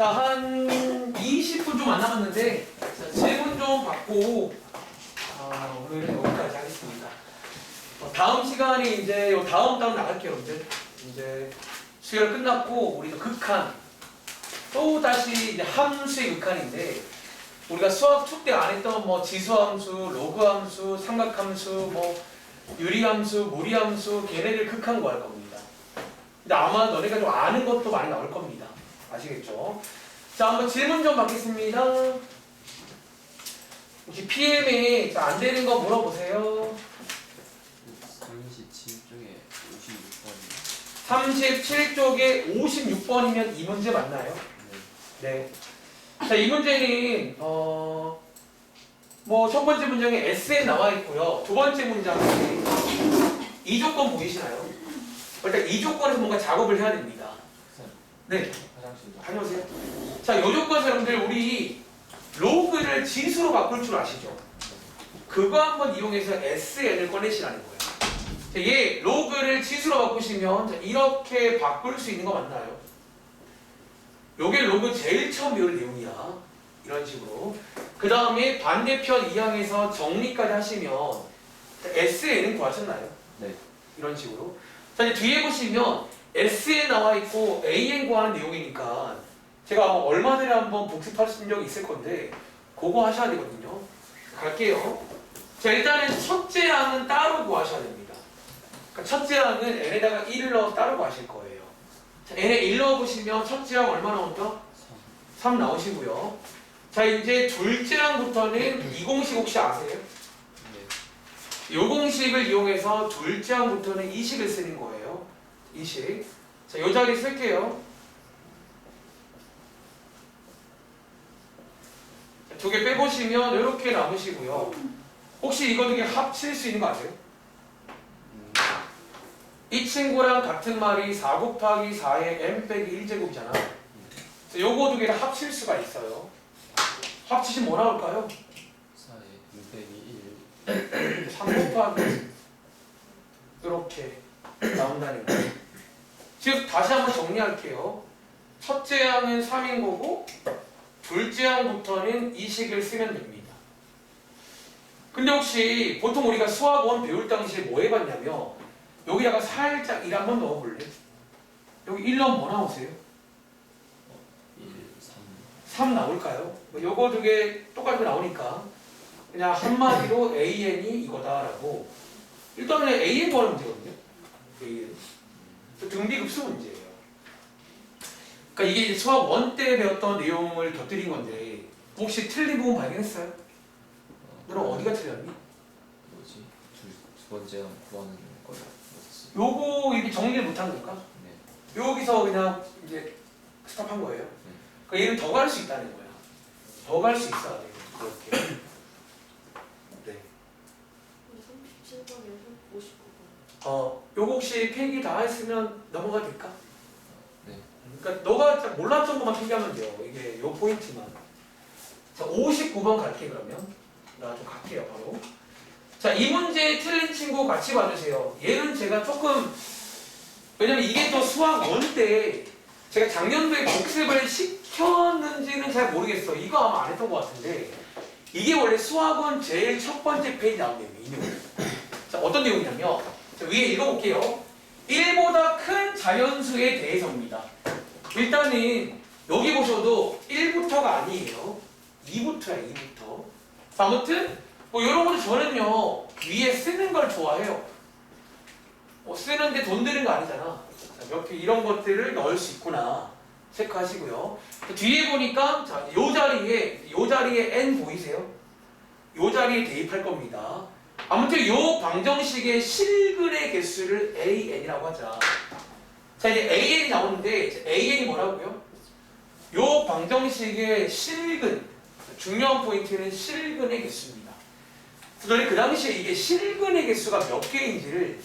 자, 한 20분 좀 안 남았는데 자, 질문 좀 받고 아, 오늘은 여기까지 하겠습니다. 어, 다음 시간에 이제 요 다음 다음 나갈게요, 여러분들. 이제 수열 끝났고 우리가 극한 또 다시 이제 함수의 극한인데 우리가 수학 축대 안 했던 뭐 지수함수, 로그함수, 삼각함수, 뭐 유리함수, 무리함수 걔네들 극한 거할 겁니다. 근데 아마 너네가 좀 아는 것도 많이 나올 겁니다. 아시겠죠? 자, 한번 질문 좀 받겠습니다. 혹시 PM에 안 되는 거 물어보세요. 37쪽에 56번이 37쪽에 56번이면 이 문제 맞나요? 네. 자, 이 문제는 어, 뭐 첫 번째 문장에 S에 나와 있고요. 두 번째 문장에 이 조건 보이시나요? 일단 이 조건에서 뭔가 작업을 해야 됩니다. 네. 다녀오세요. 자, 요 조건 여러분들 우리 로그를 지수로 바꿀 줄 아시죠? 그거 한번 이용해서 SN을 꺼내시라는 거예요. 자, 얘 로그를 지수로 바꾸시면 자, 이렇게 바꿀 수 있는 거 맞나요? 요게 로그 제일 처음 배울 내용이야. 이런 식으로. 그 다음에 반대편 2항에서 정리까지 하시면 자, SN은 구하셨나요? 네. 이런 식으로. 자, 이제 뒤에 보시면 S에 나와 있고 AN 구하는 내용이니까 제가 얼마 전에 한번 복습하신 적이 있을 건데 그거 하셔야 되거든요. 갈게요. 자, 일단은 첫째 항은 따로 구하셔야 됩니다. 그러니까 첫째 항은 N에다가 1을 넣어서 따로 구하실 거예요. 자, N에 1 넣어보시면 첫째 항 얼마 나온다? 3 나오시고요. 자, 이제 둘째 항부터는 이 공식 혹시 아세요? 네. 요 공식을 이용해서 둘째 항부터는 이 식을 쓰는 거예요. 이 식. 자, 요 자리 쓸게요. 두 개 빼보시면 이렇게 남으시고요. 혹시 이거 두 개 합칠 수 있는 거 아세요? 음, 이 친구랑 같은 말이 4 곱하기 4의 m 빼기 1제곱이잖아. 요거 두 개를 합칠 수가 있어요. 합치시면 뭐 나올까요? 4에 6빼기 1 3 곱하기 이렇게 나온다는 거예요. 즉 다시 한번 정리할게요. 첫째 항은 3인 거고 둘째 항부터는 이 식을 쓰면 됩니다. 근데 혹시 보통 우리가 수학원 배울 당시에 뭐 해봤냐면 여기다가 살짝 1 한번 넣어볼래? 여기 1 넣으면 뭐 나오세요? 1, 3 3 나올까요? 뭐 요거 두 개 똑같이 나오니까 그냥 한마디로 AN이 이거다라고 일단은 AN 구하는 문제거든요. AN. 등비급수 문제예요. 그러니까 이게 수학 원때 배웠던 내용을 곁들인 건데 혹시 틀린 부분 발견했어요? 그럼 어디가 틀렸니? 뭐지? 두, 두 번째 구하는 걸 못했어요 요거 이렇게 정리를 못한 걸까? 네 여기서 그냥 이제 스탑한 거예요. 그러니까 얘는 더 갈 수 있다는 거야. 더 갈 수 있어야 돼. 그렇게. 네. 37번에서 59번. 어, 요거 혹시 필기 다 했으면 넘어가 될까? 네. 그러니까 너가 몰랐던 것만 필기하면 돼요. 이게 요 포인트만. 자, 59번 갈게 그러면. 나 좀 갈게요 바로. 자, 이 문제 틀린 친구 같이 봐주세요. 얘는 제가 조금 왜냐면 이게 또 수학 원때 제가 작년도에 복습을 시켰는지는 잘 모르겠어. 이거 아마 안 했던 것 같은데 이게 원래 수학원 제일 첫 번째 페이지 나온 내용이에요. 이 내용. 자, 어떤 내용이냐면 자, 위에 읽어볼게요. 1보다 큰 자연수에 대해서입니다. 일단은 여기 보셔도 1부터가 아니에요. 2부터야, 2부터. 아무튼 뭐 이런 것도 저는요 위에 쓰는 걸 좋아해요. 뭐 쓰는데 돈 드는 거 아니잖아. 자, 이렇게 이런 것들을 넣을 수 있구나 체크하시고요. 자, 뒤에 보니까 자, 요 자리에 요 자리에 n 보이세요? 요 자리에 대입할 겁니다. 아무튼 요 방정식의 실근의 개수를 an이라고 하자. 자 이제 an이 나오는데 자, an이 뭐라고요? 요 방정식의 실근 중요한 포인트는 실근의 개수입니다. 그래서 그 당시에 이게 실근의 개수가 몇 개인지를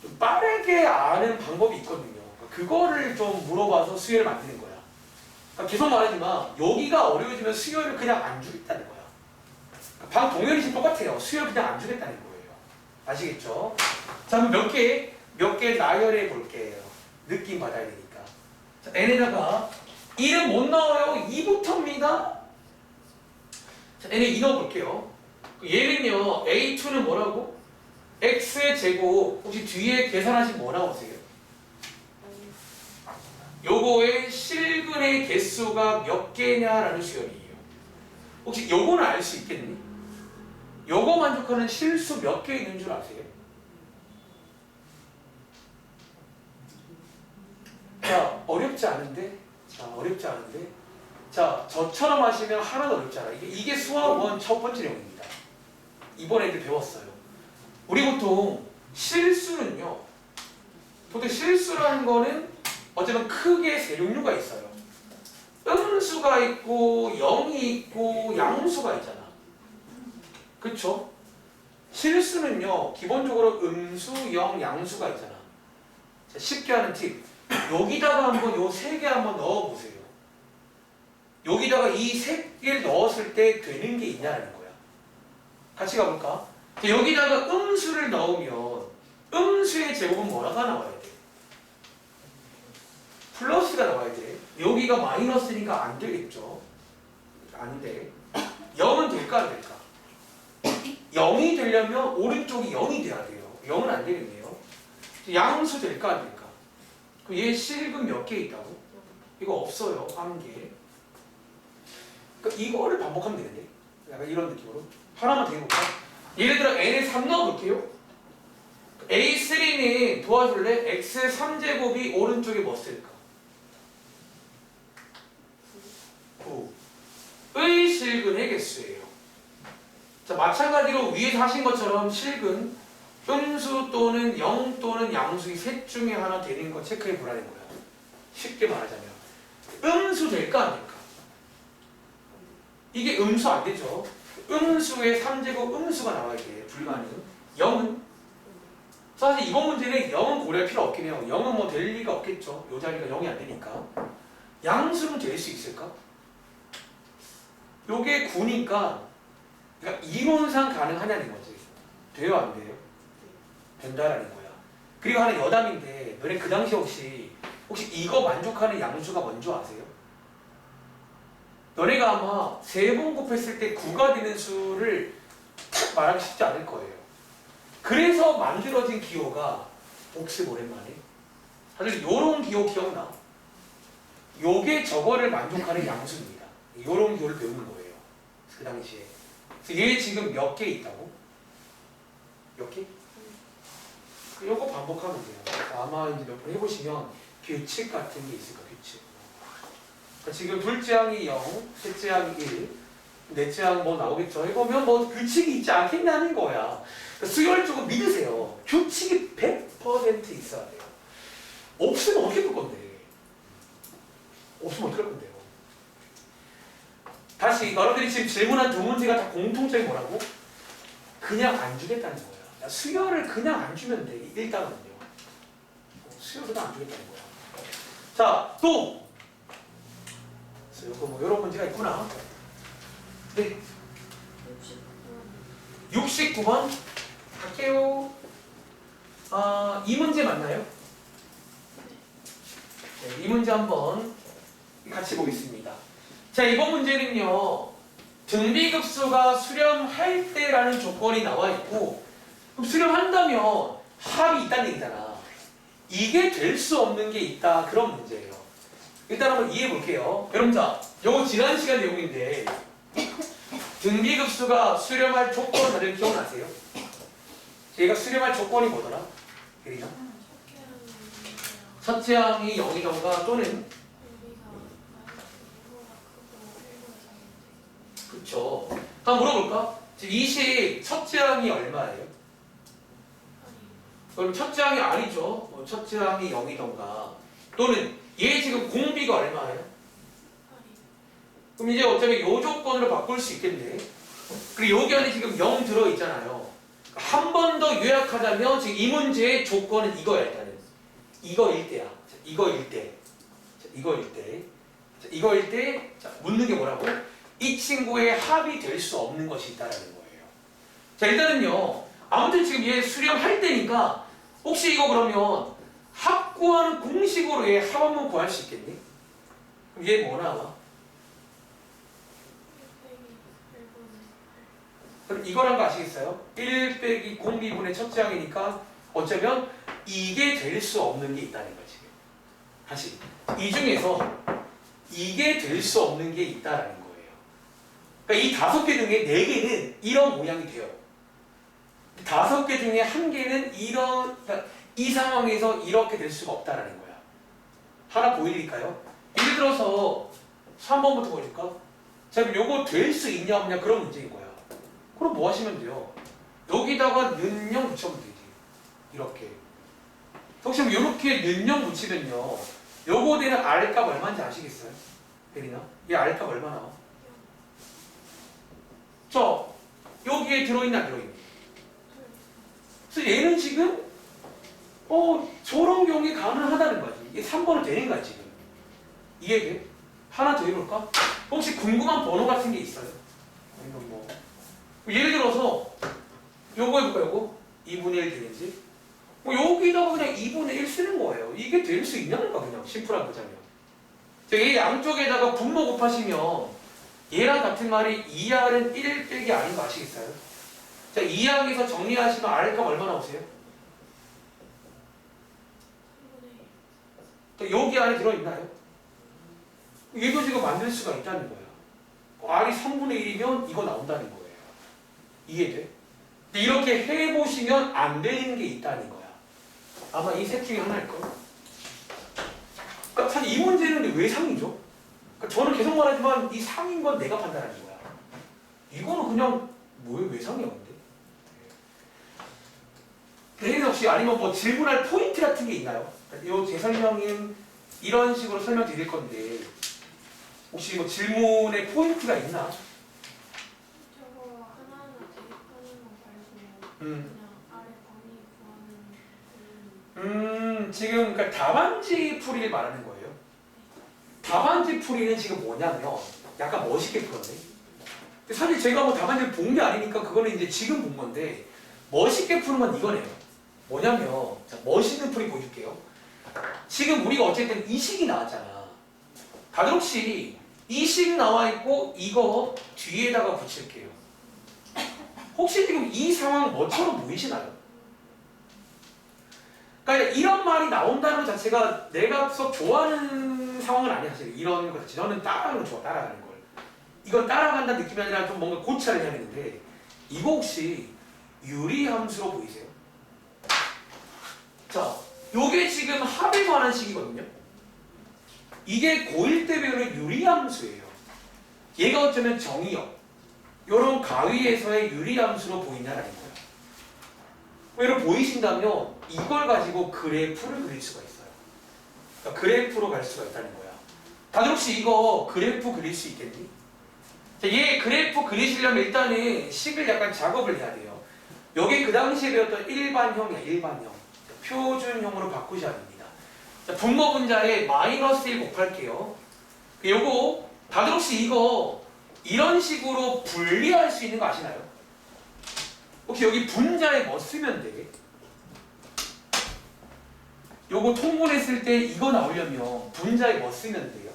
좀 빠르게 아는 방법이 있거든요. 그거를 좀 물어봐서 수요를 만드는 거야. 그러니까 계속 말하지만 여기가 어려워지면 수요를 그냥 안 주겠다는 거야. 방 동현이 지금 똑같아요. 수요를 그냥 안 주겠다는 거예요. 아시겠죠? 자, 그럼 몇 개, 몇 개 나열해 볼게요. 느낌 받아야 되니까. 자, n에다가 1은 못 나와요. 2부터입니다. 자, 얘네 이 넣어볼게요. 얘는요, A2는 뭐라고? X의 제곱. 혹시 뒤에 계산하신 뭐 나오세요? 요거의 실근의 개수가 몇 개냐라는 수열이에요. 혹시 요거는 알 수 있겠니? 요거 만족하는 실수 몇 개 있는 줄 아세요? 자, 어렵지 않은데? 자, 어렵지 않은데? 자, 저처럼 하시면 하나도 어렵지 않아. 이게, 이게 수학 원 첫 번째 내용입니다. 이번 애들 배웠어요. 우리 보통 실수는요, 보통 실수라는 거는 어쩌면 크게 세 종류가 있어요. 음수가 있고, 0이 있고, 양수가 있잖아. 그쵸? 실수는요, 기본적으로 음수, 0, 양수가 있잖아. 자, 쉽게 하는 팁. 여기다가 한번 요 세 개 한번 넣어보세요. 여기다가 이 세 개를 넣었을 때 되는 게 있냐는 거야. 같이 가볼까? 자, 여기다가 음수를 넣으면 음수의 제곱은 뭐라가 나와야 돼? 플러스가 나와야 돼. 여기가 마이너스니까 안 되겠죠. 안 돼. 0은 될까 안 될까? 0이 되려면 오른쪽이 0이 돼야 돼요. 0은 안 되겠네요. 양수 될까 안 될까? 그럼 얘 실금 몇개 있다고? 이거 없어요. 한 개. 그러니까 이거를 반복하면 되겠네. 약간 이런 느낌으로. 하나만 더 해볼까? 예를 들어 n에 3 넣어볼게요. A3는 도와줄래? x 3제곱이 오른쪽에 뭐 쓸까? 9의 실근의 개수예요. 자 마찬가지로 위에서 하신 것처럼 실근 음수 또는 영 또는 양수의 셋 중에 하나 되는 거 체크해 보라는 거야. 쉽게 말하자면 음수 될까 안 될까? 이게 음수 안 되죠. 음수의 3제곱 음수가 나와야 돼. 불가능. 0은 사실 이번 문제는 0은 고려할 필요 없긴 해요. 0은 뭐 될 리가 없겠죠. 요 자리가 0이 안 되니까. 양수는 될 수 있을까? 요게 9니까 그러니까 이론상 가능하냐는 거지. 돼요 안 돼요? 된다라는 거야. 그리고 하나 여담인데 너네 그 당시 혹시 혹시 이거 만족하는 양수가 뭔지 아세요? 너네가 아마 세 번 곱했을 때 9가 되는 수를 탁 말하기 쉽지 않을 거예요. 그래서 만들어진 기호가 복습 오랜만에 다들 요런 기호 기억나? 요게 저거를 만족하는 양수입니다. 요런 기호를 배우는 거예요. 그 당시에. 그래서 얘 지금 몇 개 있다고? 몇 개? 그 요거 반복하면 돼요. 아마 이제 몇 번 해보시면 규칙 같은 게 있을 거예요. 규칙. 그러니까 지금 둘째 항이 0, 셋째 항이 1, 넷째 항뭐 나오겠죠. 해보면 뭐 규칙이 있지 않겠냐는 거야. 그러니까 수열 믿으세요. 규칙이 100% 있어야 돼요. 없으면 어떻게 볼 건데? 없으면 어떻게 할 건데요? 다시 여러분들이 지금 질문한 두 문제가 다 공통점이 뭐라고? 그냥 안 주겠다는 거야. 야, 수열을 그냥 안 주면 돼. 일단은요. 수열을 그냥 안 주겠다는 거야. 자, 또! 그래서 요거 뭐 이런 문제가 있구나. 네, 69번 갈게요. 아, 이 문제 맞나요? 네, 이 문제 한번 같이 보겠습니다. 자, 이번 문제는요. 등비급수가 수렴할 때라는 조건이 나와 있고 그럼 수렴한다면 합이 있다는 얘기잖아. 이게 될 수 없는 게 있다. 그런 문제예요. 일단 한번 이해해 볼게요. 여러분 자, 요거 지난 시간 내용인데 등비급수가 수렴할 조건 다들 기억나세요? 얘가 수렴할 조건이 뭐더라? 예리나? 첫째 항이 0이던가 또는 그쵸. 한번 물어볼까? 지금 20 첫째 항이 얼마예요? 그럼 첫째 항이 아니죠. 뭐 첫째 항이 0이던가 또는 얘 지금 공비가 얼마예요? 그럼 이제 어차피 요 조건으로 바꿀 수 있겠네. 그리고 여기 안에 지금 0 들어있잖아요. 한 번 더 요약하자면 지금 이 문제의 조건은 이거야 일단은. 이거일 때야. 자, 이거일 때. 자, 이거일 때. 자, 이거일 때 자, 묻는 게 뭐라고? 이 친구의 합이 될 수 없는 것이 있다라는 거예요. 자 일단은요. 아무튼 지금 얘 수렴할 때니까 혹시 이거 그러면 합 구하는 공식으로 얘 합 한번 구할 수 있겠니? 그럼 얘 뭐 나와? 그럼 이거란 거 아시겠어요? 1 빼기 공비분의 첫째 항이니까 어쩌면 이게 될 수 없는 게 있다는 거야 지금. 다시 이 중에서 이게 될 수 없는 게 있다라는 거예요. 그러니까 이 다섯 개 중에 네 개는 이런 모양이 돼요. 다섯 개 중에 한 개는 이런 그러니까 이 상황에서 이렇게 될 수가 없다라는 거야. 하나 보여드릴까요? 예를 들어서 3번부터 보여줄까? 자 그럼 요거 될 수 있냐 없냐 그런 문제인 거야. 그럼 뭐 하시면 돼요? 여기다가 는영 붙여면 되지. 이렇게. 혹시 이렇게 는영 붙이면요. 요거 되는 R값 얼마인지 아시겠어요? 혜린아? 얘 R값 얼마 나와? 저 여기에 들어있나 안 들어있니? 그래서 얘는 지금 어 저런 경우에 가능하다는 거지. 이게 3번은 되는 거야 지금. 이해돼? 하나 더 해볼까? 혹시 궁금한 번호 같은 게 있어요? 아니면 뭐 예를 들어서 요거 해볼까 요거? 2분의 1 되는지? 뭐 여기다가 그냥 2분의 1 쓰는 거예요. 이게 될 수 있냐는 거 그냥 심플한 거잖아요. 자, 이 양쪽에다가 분모 곱하시면 얘랑 같은 말이 2R은 1 빼기 아닌 거 아시겠어요? 자, 2항에서 정리하시면 R값 얼마 나오세요? 자, 여기 안에 들어있나요? 얘도 지금 만들 수가 있다는 거야. R이 3분의 1이면 이거 나온다는 거예요. 이해돼? 이렇게 해보시면 안 되는 게 있다는 거야. 아마 이셋 중에 하나일걸? 그러니까 사실 이 문제는 왜 상이죠? 그러니까 저는 계속 말하지만 이 상인 건 내가 판단하는 거야. 이거는 그냥 뭐왜 왜 상이야 근데? 대인 혹시 아니면 뭐 질문할 포인트 같은 게 있나요? 이제 설명은 이런 식으로 설명드릴 건데 혹시 뭐 질문의 포인트가 있나? 저거 하나하나 대입하는 거 말고 음, 그냥 아래 범위 구하는 그음 지금 그러니까 답안지 풀이를 말하는 거예요. 답안지 풀이는 지금 뭐냐면 약간 멋있게 풀었네. 근데 사실 제가 뭐 답안지를 본 게 아니니까 그거는 이제 지금 본 건데 멋있게 푸는 건 이거네요. 뭐냐면 자, 멋있는 풀이 보여줄게요. 지금 우리가 어쨌든 이 식이 나왔잖아. 다들 혹시 이식 나와 있고 이거 뒤에다가 붙일게요. 혹시 지금 이 상황 뭐처럼 보이시나요? 그러니까 이런 말이 나온다는 것 자체가 내가 썩 좋아하는 상황은 아니야 사실 이런 것 자체. 저는 따라가는 거 좋아 따라가는 걸. 이건 따라간다는 느낌이 아니라 좀 뭔가 고찰을 해야 되는데 이거 혹시 유리함수로 보이세요? 자 요게 지금 합에 관한 식이거든요. 이게 고1 때 배우는 유리함수예요. 얘가 어쩌면 정의역. 요런 가위에서의 유리함수로 보이냐라는 거예요 예를 보이신다면 이걸 가지고 그래프를 그릴 수가 있어요. 그러니까 그래프로 갈 수가 있다는 거야. 다들 혹시 이거 그래프 그릴 수 있겠니? 자, 얘 그래프 그리시려면 일단은 식을 약간 작업을 해야 돼요. 여기 그 당시에 배웠던 일반형이야, 일반형. 표준형으로 바꾸셔야 됩니다. 자, 분모 분자에 마이너스 1 곱할게요. 그 요거 다들 혹시 이거 이런 식으로 분리할 수 있는 거 아시나요? 혹시 여기 분자에 뭐 쓰면 돼? 요거 통분했을 때 이거 나오려면 분자에 뭐 쓰면 돼요?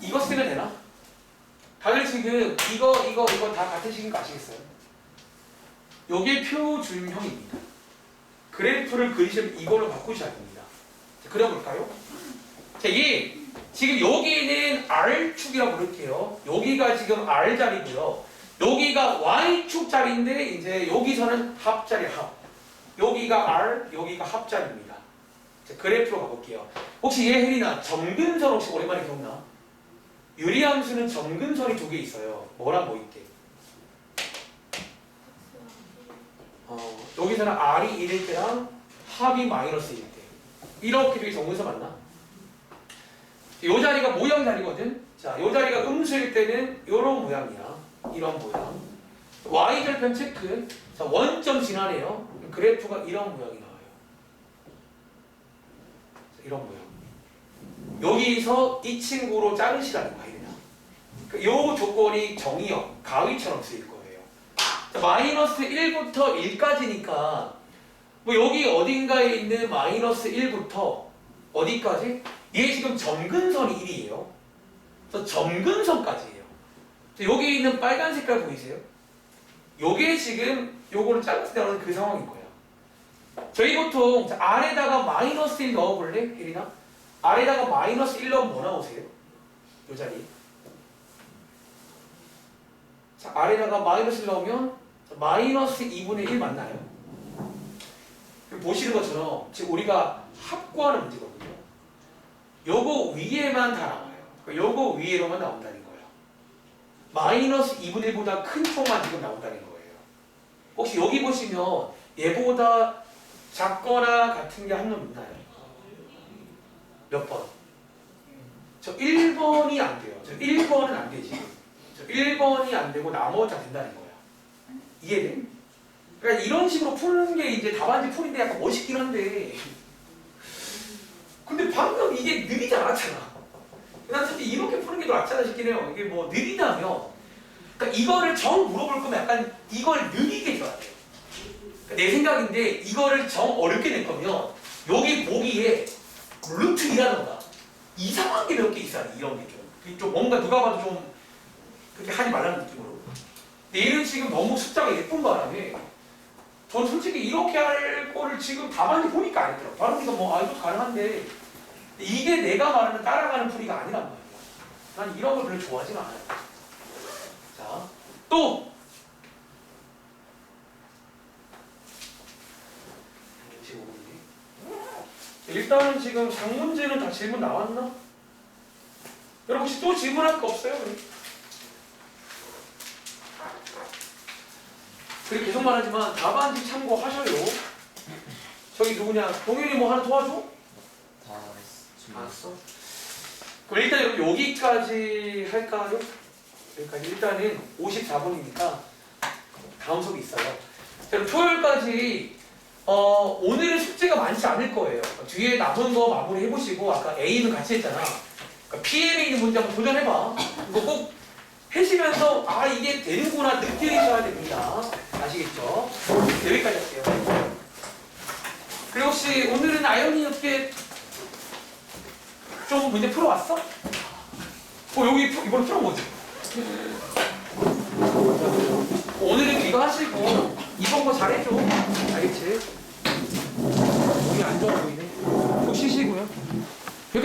이거 쓰면 되나? 다들 지금 이거 이거 이거 다 같은 식인 거 아시겠어요? 요게 표준형입니다. 그래프를 그리시면 이걸로 바꾸셔야 됩니다. 자, 그려볼까요? 자, 이 지금 여기는 R축이라고 부를게요. 여기가 지금 R 자리고요. 여기가 Y축 자리인데 이제 여기서는 합자리 합. 여기가 R, 여기가 합자리입니다. 자, 그래프로 가볼게요. 혹시 얘 혜리나 점근선 혹시 오랜만에 기억나? 유리함수는 점근선이 두 개 있어요. 뭐랑 뭐 있게? 어, 여기서는 R이 1일 때랑 합이 마이너스 1일 때. 이렇게 되게 정근선 맞나? 이 자리가 모양 자리거든. 자, 이 자리가 음수일 때는 이런 모양이야. 이런 모양. y절편 체크. 자, 원점 지나네요. 그래프가 이런 모양이 나와요. 자, 이런 모양. 여기서 이 친구로 자르시라는 거야, 이래나. 그요 조건이 정의역, 가위처럼 쓰일 거예요. 자, 마이너스 1부터 1까지니까 뭐 여기 어딘가에 있는 마이너스 1부터 어디까지? 얘 지금 점근선이 1이에요. 그래서 점근선까지예요. 자, 여기 있는 빨간 색깔 보이세요? 요게 지금 요거를 잘랐을 그 상황인 거예요. 저희 보통 자, 아래다가 마이너스 1 넣어볼래? 혜린아? 아래다가 마이너스 1 넣으면 뭐 나오세요? 요 자리. 자, 아래다가 마이너스 1 넣으면 자, 마이너스 2분의 1 맞나요? 보시는 것처럼 지금 우리가 합구하는 문제거든요. 요거 위에만 다 나와요. 그러니까 요거 위에로만 나온다는 거예요. 마이너스 2분의 1보다 큰 표만 지금 나온다는 거예요. 혹시 여기 보시면 얘보다 작거나 같은 게 한 놈 있나요? 몇 번? 저 1번이 안 돼요. 저 1번은 안 되지. 저 1번이 안 되고 나머지 다 된다는 거야. 이해돼? 그러니까 이런 식으로 푸는 게 이제 답안지 풀인데 약간 멋있긴 한데 근데 방금 이게 느리지 않았잖아. 난 솔직히 이렇게 푸는 게 더 낫잖아 싶긴 해요. 이게 뭐 느리다면 그러니까 이거를 정 물어볼 거면 약간 이걸 느리게 줘야 돼. 내 생각인데 이거를 정 어렵게 낼 거면 여기 보기에 루트 2라던가 이상한 게 몇 개 있어야 돼. 이런 게 좀. 좀 뭔가 누가 봐도 좀 그렇게 하지 말라는 느낌으로. 얘는 지금 너무 숫자가 예쁜 바람에 전 솔직히 이렇게 할 거를 지금 답안지 보니까 아니더라고. 다른 데가 뭐, 아, 이것도 가능한데. 이게 내가 말하는 따라가는 풀이가 아니란 말이야. 난 이런 걸 별로 좋아하진 않아요. 자, 또! 일단은 지금 상문제는 다 질문 나왔나? 여러분 혹시 또 질문할 거 없어요? 그리고 계속 말하지만 답안지 참고하셔요. 저기 누구냐? 동현이 뭐 하나 도와줘? 다 지금 알았어. 그럼 일단 여러분 여기까지 할까요? 여기까지 일단은 54분이니까 다음 수업이 있어요. 자, 그럼 토요일까지 어, 오늘은 숙제가 많지 않을 거예요. 뒤에 남은 거 마무리 해보시고 아까 A는 같이 했잖아. 그러니까 PM에 있는 문제 한번 도전해봐. 이거 꼭 해시면서 아 이게 되는구나 느끼셔야 됩니다. 아시겠죠? 여기까지 할게요. 그리고 혹시 오늘은 아연이 어떻게 좀 문제 풀어왔어? 어 여기 풀- 이번에 풀어보지. 오늘은 귀가 하시고 이번 거 잘해줘. 알겠지? 몸이 안 좋아 보이네. 꼭 쉬시고요.